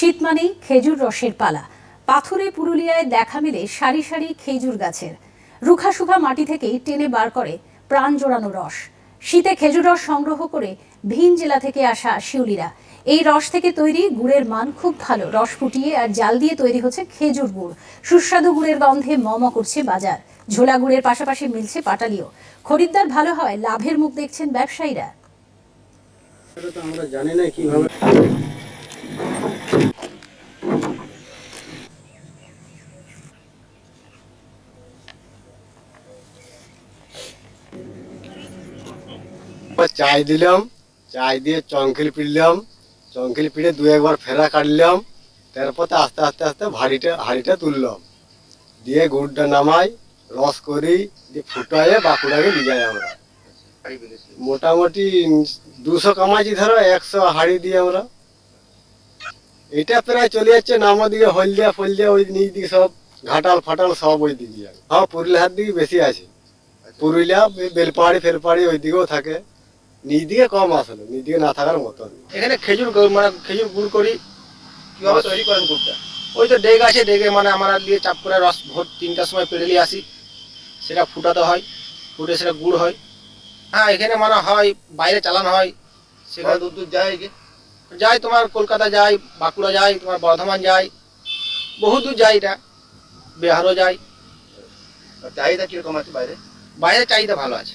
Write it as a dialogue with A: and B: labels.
A: শীত মানেই খেজুর রসের পালা। পাথুরে পুরুলিয়ায় দেখা মেলে সারি সারি খেজুর গাছের। রুখা সুখা মাটি থেকেই টেনে বার করে প্রাণ জোড়ানো রস। শীতে খেজুর রস সংগ্রহ করে ভিন জেলা থেকে আসা শিউলিরা। এই রস থেকে তৈরি গুড়ের মান খুব ভালো। রস ফুটিয়ে আর জাল দিয়ে তৈরি হচ্ছে খেজুর গুড়। সুস্বাদু গুড়ের গন্ধে মম করছে বাজার। ঝোলা গুড়ের পাশাপাশি মিলছে পাটালিও। খরিদ্দার ভালো হয়, লাভের মুখ দেখছেন ব্যবসায়ীরা।
B: আমরা জানি না কীভাবে চাই দিলাম, চাই দিয়ে চঙ্কিল পিড়লাম, চঙ্কিল পিড়ে দু একবার ফেরা কাটলাম, তারপরে আস্তে আস্তে আস্তে ভারিটা হাড়িটা তুললাম। দিয়ে গুড়টা নামাই, রস করি, দিয়ে ফুটাইয়ে বাঁকুড়াকে নিয়ে যাই আমরা। মোটামুটি দুশো কামাইছি ধরো, একশো হাড়ি দিয়ে আমরা। এটা প্রায় চলে যাচ্ছে নামা দিকে, হলদিয়া ফলদিয়া ওই নিচ দিকে সব, ঘাটাল ফাটাল সব ওই দিকে হ্যাঁ পুরুলিয়ার দিকে বেশি আছে। পুরুলিয়া, বেলপাহাড়ি, ফেলপাহাড়ি ওই দিকেও থাকে। নিচ দিকে কম আসলে নিচ দিকে না থাকার মতন
C: এখানে খেজুর মানে খেজুর গুড় করি কীভাবে তৈরি করেন গুড়টা? ওই তো ডেগ আছে ডেগে মানে আমরা দিয়ে চাপ করে রস ভোর তিনটার সময় নিয়ে আসি। সেটা ফুটাতে হয় ফুটে সেটা গুড় হয়। হ্যাঁ এখানে মানে হয় বাইরে চালানো হয় সেখানে দূর দূর যায় যাই তোমার কলকাতা যায় বাঁকুড়া যায় তোমার বর্ধমান যাই বহু দূর যায় এটা বিহারও যাই
D: চাহিদা কীরকম আছে বাইরে?
C: বাইরে চাহিদা ভালো আছে।